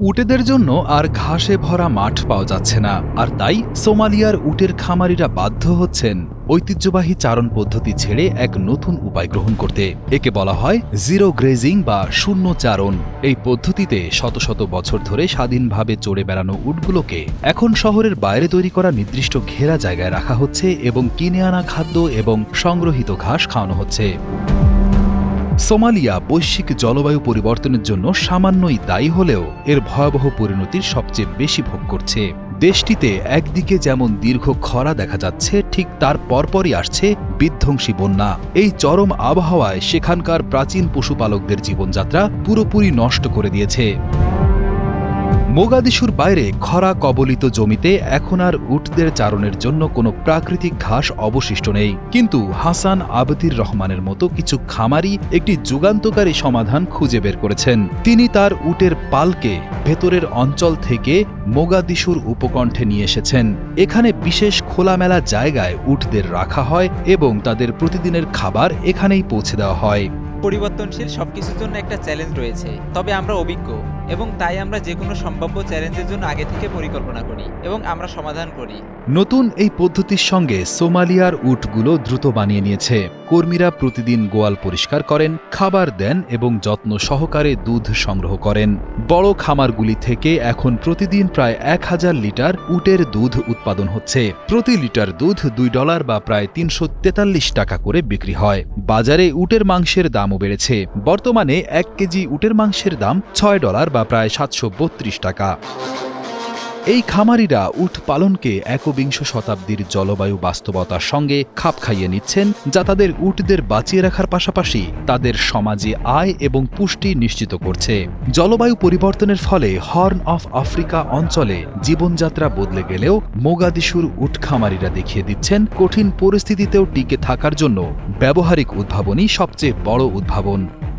উটেদের জন্য আর ঘাসে ভরা মাঠ পাওয়া যাচ্ছে না। আর তাই সোমালিয়ার উটের খামারিরা বাধ্য হচ্ছেন ঐতিহ্যবাহী চারণ পদ্ধতি ছেড়ে এক নতুন উপায় গ্রহণ করতে। একে বলা হয় জিরো গ্রেজিং বা শূন্য চারণ। এই পদ্ধতিতে শত শত বছর ধরে স্বাধীনভাবে চড়ে বেড়ানো উটগুলোকে এখন শহরের বাইরে তৈরি করা নির্দিষ্ট ঘেরা জায়গায় রাখা হচ্ছে এবং কিনে আনা খাদ্য এবং সংগ্রহিত ঘাস খাওয়ানো হচ্ছে। সোমালিয়া বৈশ্বিক জলবায়ু পরিবর্তনের জন্য সামান্যই দায়ী হলেও এর ভয়াবহ পরিণতির সবচেয়ে বেশি ভোগ করছে। দেশটিতে একদিকে যেমন দীর্ঘ খরা দেখা যাচ্ছে, ঠিক তার পরপরই আসছে বিধ্বংসী বন্যা। এই চরম আবহাওয়ায় সেখানকার প্রাচীন পশুপালকদের জীবনযাত্রা পুরোপুরি নষ্ট করে দিয়েছে। মোগাদিশুর বাইরে খরা কবলিত জমিতে এখন আর উটদের চারণের জন্য কোনো প্রাকৃতিক ঘাস অবশিষ্ট নেই। কিন্তু হাসান আবদির রহমানের মতো কিছু খামারি একটি যুগান্তকারী সমাধান খুঁজে বের করেছেন। তিনি তার উটের পালকে ভেতরের অঞ্চল থেকে মোগাদিশুর উপকণ্ঠে নিয়ে এসেছেন। এখানে বিশেষ খোলামেলা জায়গায় উটদের রাখা হয় এবং তাদের প্রতিদিনের খাবার এখানেই পৌঁছে দেওয়া হয়। পরিবর্তনশীল সবকিছুর জন্য একটা চ্যালেঞ্জ রয়েছে, তবে আমরা অভিজ্ঞ। এবং তাই আমরা যে কোনো সম্ভাব্য চ্যালেঞ্জের জন্য আগে থেকে পরিকল্পনা করি এবং আমরা সমাধান করি। নতুন এই পদ্ধতির সঙ্গে সোমালিয়ার উটগুলো দ্রুত বানিয়ে নিয়েছে। কর্মীরা প্রতিদিন গোয়াল পরিষ্কার করেন, খাবার দেন এবং যত্ন সহকারে দুধ সংগ্রহ করেন। বড় খামারগুলি থেকে এখন প্রতিদিন প্রায় এক হাজার লিটার উটের দুধ উৎপাদন হচ্ছে। প্রতি লিটার দুধ দুই ডলার বা প্রায় তিনশো তেতাল্লিশ টাকা করে বিক্রি হয়। বাজারে উটের মাংসের দামও বেড়েছে। বর্তমানে এক কেজি উটের মাংসের দাম ছয় ডলার বা প্রায় সাতশো বত্রিশ টাকা। এই খামারিরা উট পালনকে একবিংশ শতাব্দীর জলবায়ু বাস্তবতার সঙ্গে খাপ খাইয়ে নিচ্ছেন যা তাদের উটদের বাঁচিয়ে রাখার পাশাপাশি তাদের সমাজে আয় এবং পুষ্টি নিশ্চিত করছে। জলবায়ু পরিবর্তনের ফলে হর্ন অফ আফ্রিকা অঞ্চলে জীবনযাত্রা বদলে গেলেও মোগাদিশুর উট খামারিরা দেখিয়ে দিচ্ছেন কঠিন পরিস্থিতিতেও টিকে থাকার জন্য ব্যবহারিক উদ্ভাবনই সবচেয়ে বড় উদ্ভাবন।